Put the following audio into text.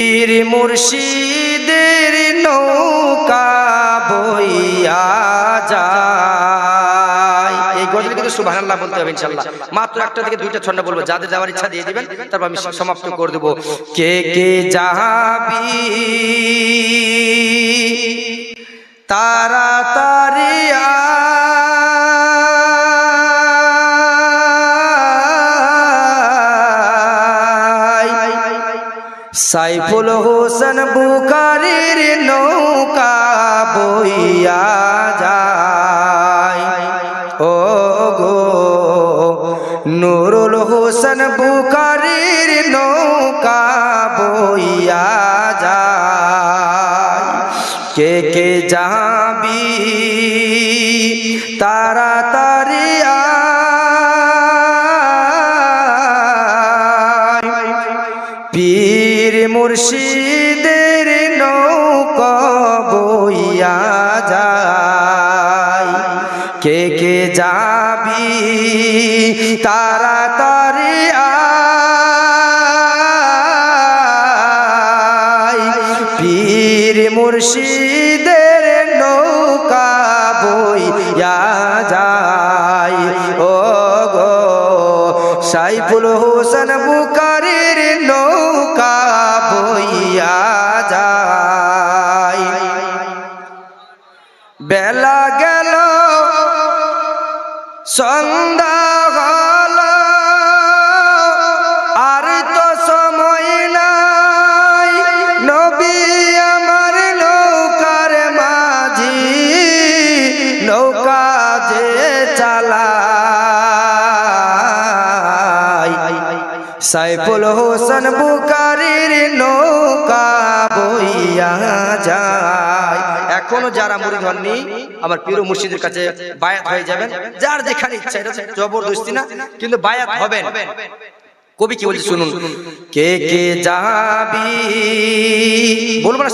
পীর মুর্শিদের নৌকা বইয়া যায়। এই গজল কিন্তু সুবহানাল্লাহ বলতে হবে ইনশাআল্লাহ। মাত্র একটা থেকে দুইটা ছন্দ বলব, যাদের যাওয়ার ইচ্ছা দিয়ে দিবেন, তারপর আমি সমাপ্ত করে দেবো। কে কে যাবি তাড়াতাড়ি সাইফুল হোসেন বুকারির নৌকা বইয়া যায়। ও গো, নুরুল হোসেন বুকারির নৌকা বইয়া যায়। কে কে যাবি তাড়াতাড়ি আয়। মুর্শিদের নৌকা বইয়া যায়। কে কে যাবি তাড়াতাড়ি আয়। পীর মুর্শিদের নৌকা বইয়া যায়। সাইফুল হোসেন বুকারির নৌকা বইয়া যায়। বেলা গেল সন্ধ্যা সাইফুল হোসেন বুকারির নৌকা বইয়া যায়। এখনও যারা মুড়ি হননি আমার প্রিয় মুর্শিদের কাছে বায়াত হয়ে যাবেন। যার যেখানে ইচ্ছা, এটা জবরদস্তি না, কিন্তু বায়াত হবেন। কবি কি বলছে, শুনুন। কে কে যাবি? বলব না